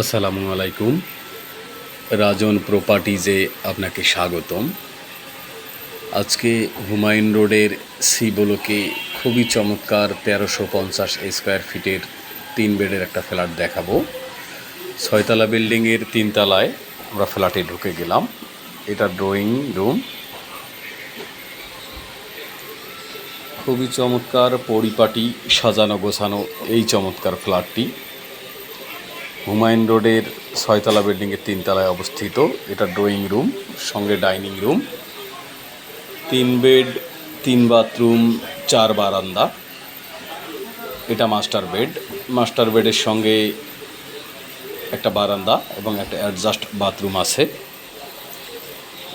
আসসালামু আলাইকুম। রাজন প্রপার্টিজে আপনাকে স্বাগতম। আজকে হুমায়ুন রোডের সি ব্লকে খুবই চমৎকার তেরোশো পঞ্চাশ স্কোয়ার ফিটের তিন বেডের একটা ফ্ল্যাট দেখাবো। ছয়তলা বিল্ডিংয়ের তিনতলায় আমরা ফ্ল্যাটে ঢুকে গেলাম। এটা ড্রয়িং রুম। খুবই চমৎকার পরিপাটি, সাজানো গোছানো এই চমৎকার ফ্ল্যাটটি। হুমায়ুন রোডের ছয়তলা বিল্ডিংয়ের তিনতলায় অবস্থিত। এটা ড্রয়িং রুম সঙ্গে ডাইনিং রুম তিন বেড তিন বাথরুম চার বারান্দা। এটা মাস্টার বেড মাস্টার বেডের সঙ্গে একটা বারান্দা এবং একটা অ্যাডজাস্ট বাথরুম আছে।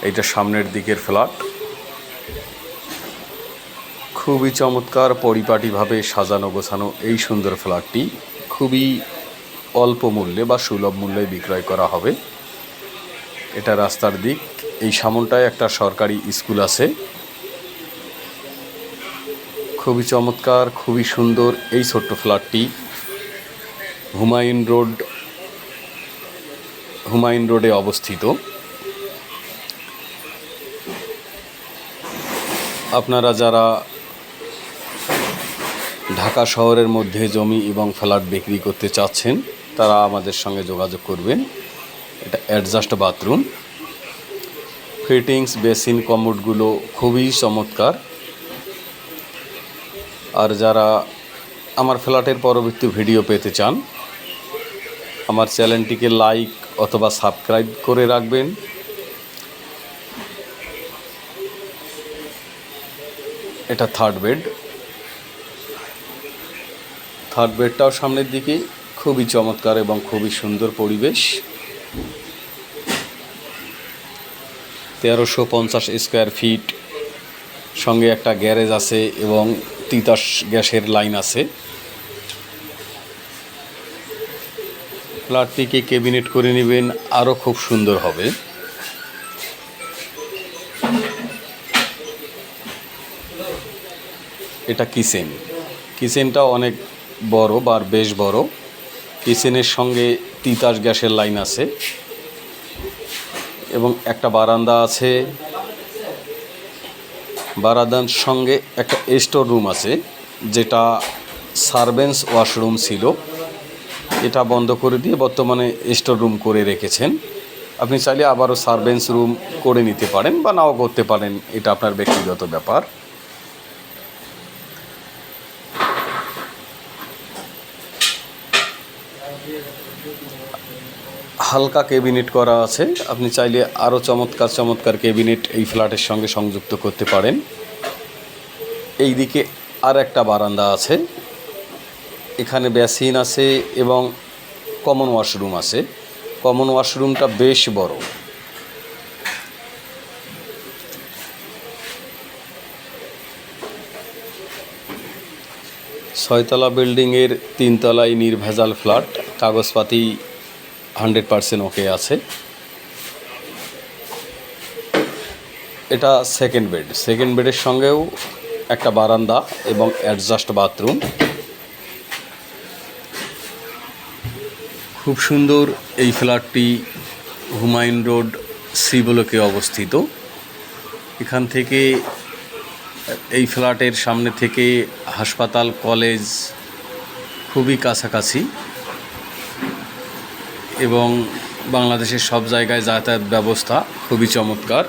এইটা সামনের দিকের ফ্ল্যাট খুবই চমৎকার, পরিপাটিভাবে সাজানো গোছানো এই সুন্দর ফ্ল্যাটটি খুবই অল্প মূল্যে বা সুলভ মূল্যে বিক্রয় করা হবে। এটা রাস্তার দিক। এই সামনটায় একটা সরকারি স্কুল আছে। খুবই চমৎকার, খুবই সুন্দর এই ছোট্ট ফ্ল্যাটটি। হুমায়ুন রোড, হুমায়ুন রোডে অবস্থিত। আপনারা যারা ঢাকা শহরের মধ্যে জমি এবং ফ্ল্যাট বিক্রি করতে চাচ্ছেন তারা আমাদের সঙ্গে যোগাযোগ করবেন। এটা অ্যাডজাস্ট বাথরুম ফিটিংস বেসিন কমোডগুলো খুবই চমৎকার। আর যারা আমার ফ্ল্যাটের পরবর্তী ভিডিও পেতে চান, আমার চ্যানেলটিকে লাইক অথবা সাবস্ক্রাইব করে রাখবেন। এটা থার্ড বেড থার্ড বেডটাও সামনের দিকে। খুবই চমৎকার এবং খুবই সুন্দর পরিবেশ। তেরোশো পঞ্চাশ স্কোয়ার ফিট সঙ্গে একটা গ্যারেজ আছে এবং তিতাস গ্যাসের লাইন আছে। ফ্ল্যাটটিকে ক্যাবিনেট করে নেবেন আরও খুব সুন্দর হবে। এটা কিচেন। কিচেনটা অনেক বড় বা বেশ বড়। কিচেনের সঙ্গে তিতাস গ্যাসের লাইন আছে। এবং একটা বারান্দা আছে। বারান্দার সঙ্গে একটা স্টোর রুম আছে, যেটা সার্ভেন্স ওয়াশরুম ছিল। এটা বন্ধ করে দিয়ে বর্তমানে স্টোর রুম করে রেখেছেন। আপনি চাইলে আবারও সার্ভেন্স রুম করে নিতে পারেন বা নাও করতে পারেন, এটা আপনার ব্যক্তিগত ব্যাপার। হালকা ক্যাবিনেট করা আছে। আপনি চাইলে আরও চমৎকার চমৎকার ক্যাবিনেট এই ফ্ল্যাটের সঙ্গে সংযুক্ত করতে পারেন। এই দিকে আর একটা বারান্দা আছে। এখানে বেসিন আছে এবং কমন ওয়াশরুম আছে। কমন ওয়াশরুমটা বেশ বড়। ছয়তলা বিল্ডিংয়ের তিনতলায় নির্ভেজাল ফ্ল্যাট। কাগজপাতি হান্ড্রেড পারসেন্ট ওকে আছে। এটা সেকেন্ড বেড সেকেন্ড বেডের সঙ্গেও একটা বারান্দা এবং অ্যাডজাস্ট বাথরুম খুব সুন্দর এই ফ্ল্যাটটি হুমায়ুন রোড সি ব্লকে অবস্থিত। এখান থেকে এই ফ্ল্যাটের সামনে থেকে হাসপাতাল, কলেজ খুবই কাছাকাছি। এবং বাংলাদেশের সব জায়গায় যাতায়াত ব্যবস্থা খুবই চমৎকার।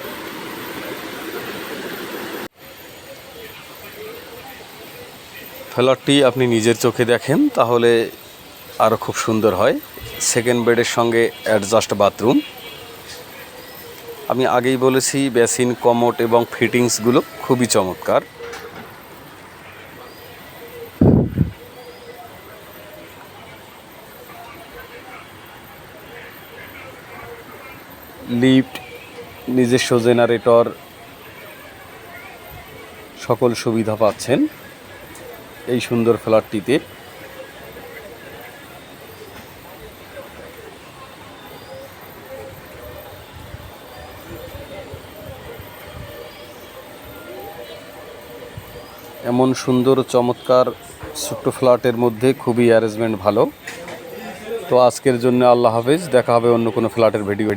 ফ্ল্যাটটি আপনি নিজের চোখে দেখেন, তাহলে আরও খুব সুন্দর হয়। সেকেন্ড বেডের সঙ্গে অ্যাডজাস্ট বাথরুম। আমি আগেই বলেছি, বেসিন কমোট এবং ফিটিংসগুলো খুবই চমৎকার। লিফট, নিজস্ব জেনারেটর, সকল সুবিধা পাচ্ছেন এই সুন্দর ফ্ল্যাটটিতে। এমন সুন্দর, চমৎকার ছোট্ট ফ্ল্যাটের মধ্যে খুবই অ্যারেঞ্জমেন্ট ভালো। তো আজকের জন্য আল্লাহ হাফেজ, দেখা হবে অন্য কোনো ফ্ল্যাটের ভিডিও